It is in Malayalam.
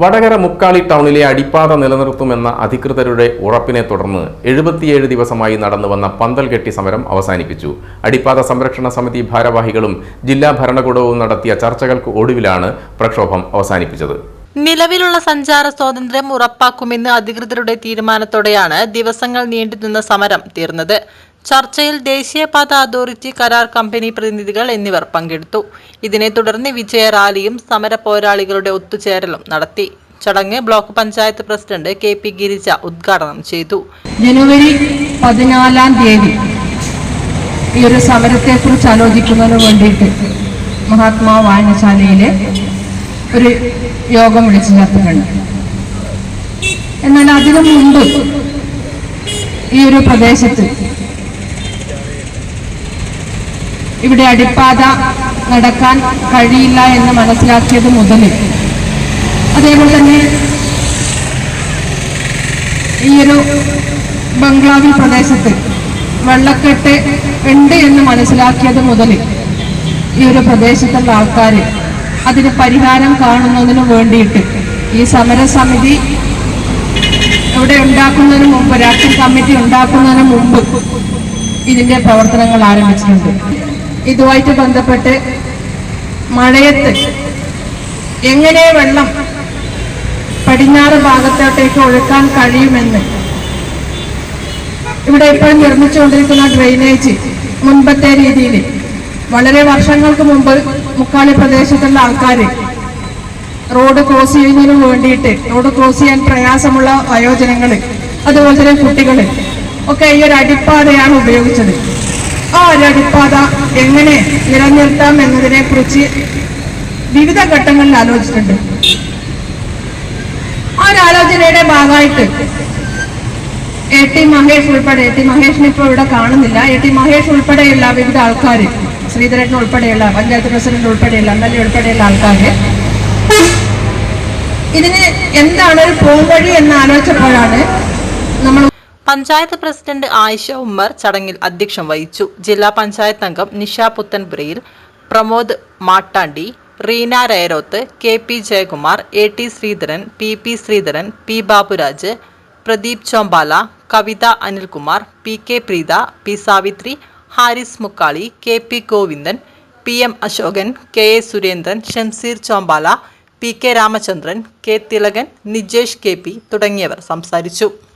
വടകര മുക്കാളി ടൗണിലെ അടിപ്പാത നിലനിർത്തുമെന്ന അധികൃതരുടെ ഉറപ്പിനെ തുടർന്ന് എഴുപത്തിയേഴ് ദിവസമായി നടന്നുവന്ന പന്തൽ കെട്ടി സമരം അവസാനിപ്പിച്ചു. അടിപ്പാത സംരക്ഷണ സമിതി ഭാരവാഹികളും ജില്ലാ ഭരണകൂടവും നടത്തിയ ചർച്ചകൾക്ക് ഒടുവിലാണ് പ്രക്ഷോഭം അവസാനിപ്പിച്ചത്. നിലവിലുള്ള സഞ്ചാര സ്വാതന്ത്ര്യം ഉറപ്പാക്കുമെന്ന് അധികൃതരുടെ തീരുമാനത്തോടെയാണ് ദിവസങ്ങൾ നീണ്ടുനിന്ന സമരം തീർന്നത്. ചർച്ചയിൽ ദേശീയപാത അതോറിറ്റി കരാർ കമ്പനി പ്രതിനിധികൾ എന്നിവർ പങ്കെടുത്തു. ഇതിനെ തുടർന്ന് വിജയ റാലിയും സമര പോരാളികളുടെ ഒത്തുചേരലും നടത്തി. ചടങ്ങ് block panchayat president K P Girija ഉദ്ഘാടനം ചെയ്തു. ജനുവരി പതിനാലാം തീയതി ഈ ഒരു സമരത്തെക്കുറിച്ച് ആലോചിക്കുന്നതിന് വേണ്ടിയിട്ട് മഹാത്മാ വായനശാലയിലെ ഒരു യോഗം വിളിച്ചു ചേർത്തിട്ടുണ്ട്. എന്നാൽ അതിനു മുമ്പ് ഈ ഒരു പ്രദേശത്ത് ഇവിടെ അടിപ്പാത നടക്കാൻ കഴിയില്ല എന്ന് മനസ്സിലാക്കിയത് മുതൽ അതേപോലെ തന്നെ ഈ ബംഗ്ലാവിൽ ബംഗ്ലാവി പ്രദേശത്ത് വെള്ളക്കെട്ട് ഉണ്ട് എന്ന് മനസ്സിലാക്കിയത് മുതൽ ഈ ഒരു പ്രദേശത്തുള്ള ആൾക്കാർ അതിന് പരിഹാരം കാണുന്നതിന് വേണ്ടിയിട്ട് ഈ സമരസമിതി ഇവിടെ ഉണ്ടാക്കുന്നതിന് മുമ്പ് രാഷ്ട്രീയ കമ്മിറ്റി ഉണ്ടാക്കുന്നതിന് മുമ്പ് ഇതിന്റെ പ്രവർത്തനങ്ങൾ ആരംഭിച്ചിട്ടുണ്ട്. ഇതുമായിട്ട് ബന്ധപ്പെട്ട് മഴയത്ത് എങ്ങനെ വെള്ളം പടിഞ്ഞാറ് ഭാഗത്തോട്ടേക്ക് ഒഴുക്കാൻ കഴിയുമെന്ന് ഇവിടെ ഇപ്പോൾ നിർമ്മിച്ചുകൊണ്ടിരിക്കുന്ന ഡ്രെയിനേജ് മുൻപത്തെ രീതിയിൽ വളരെ വർഷങ്ങൾക്ക് മുമ്പ് മുക്കാലി പ്രദേശത്തുള്ള ആൾക്കാർ റോഡ് ക്രോസ് ചെയ്യുന്നതിന് വേണ്ടിയിട്ട് റോഡ് ക്രോസ് ചെയ്യാൻ പ്രയാസമുള്ള വയോജനങ്ങൾ അതുപോലെ തന്നെ കുട്ടികൾ ഒക്കെ ഈ ഒരു അടിപ്പാതയാണ് ഉപയോഗിച്ചത്. ആ ഒരു അടിപ്പാത എങ്ങനെ നിലനിർത്താം എന്നതിനെ കുറിച്ച് വിവിധ ഘട്ടങ്ങളിൽ ആലോചിച്ചിട്ടുണ്ട്. ആ ഒരു ആലോചനയുടെ ഭാഗമായിട്ട് എ ടി മഹേഷ് ഉൾപ്പെടെ എ ടി മഹേഷിനെ ഇപ്പോൾ ഇവിടെ കാണുന്നില്ല. എ ടി മഹേഷ് ഉൾപ്പെടെയുള്ള വിവിധ ആൾക്കാർ ശ്രീധരൻ ഉൾപ്പെടെയുള്ള പഞ്ചായത്ത് പ്രസിഡന്റ് ഉൾപ്പെടെയുള്ള എം എൽ എ ഉൾപ്പെടെയുള്ള ആൾക്കാർ ഇതിന് എന്താണ് ഒരു പോംവഴി എന്ന് ആലോചിച്ചപ്പോഴാണ് നമ്മൾ പഞ്ചായത്ത് പ്രസിഡന്റ് ആയിഷ ഉമ്മർ ചടങ്ങിൽ അധ്യക്ഷം വഹിച്ചു. ജില്ലാ പഞ്ചായത്ത് അംഗം Nisha Puthanpurayil Pramod Mattandi Reena Rerothu K P Jayakumar A T Sreedharan P P Sreedharan P Baburaj Pradeep Chombala Kavitha Anilkumar P K Preetha P Savithri Haris Mukkali K P Govindan P M Ashokan K A Surendran Shamseer Chombala P K Ramachandran K Thilakan Nijesh K P തുടങ്ങിയവർ സംസാരിച്ചു.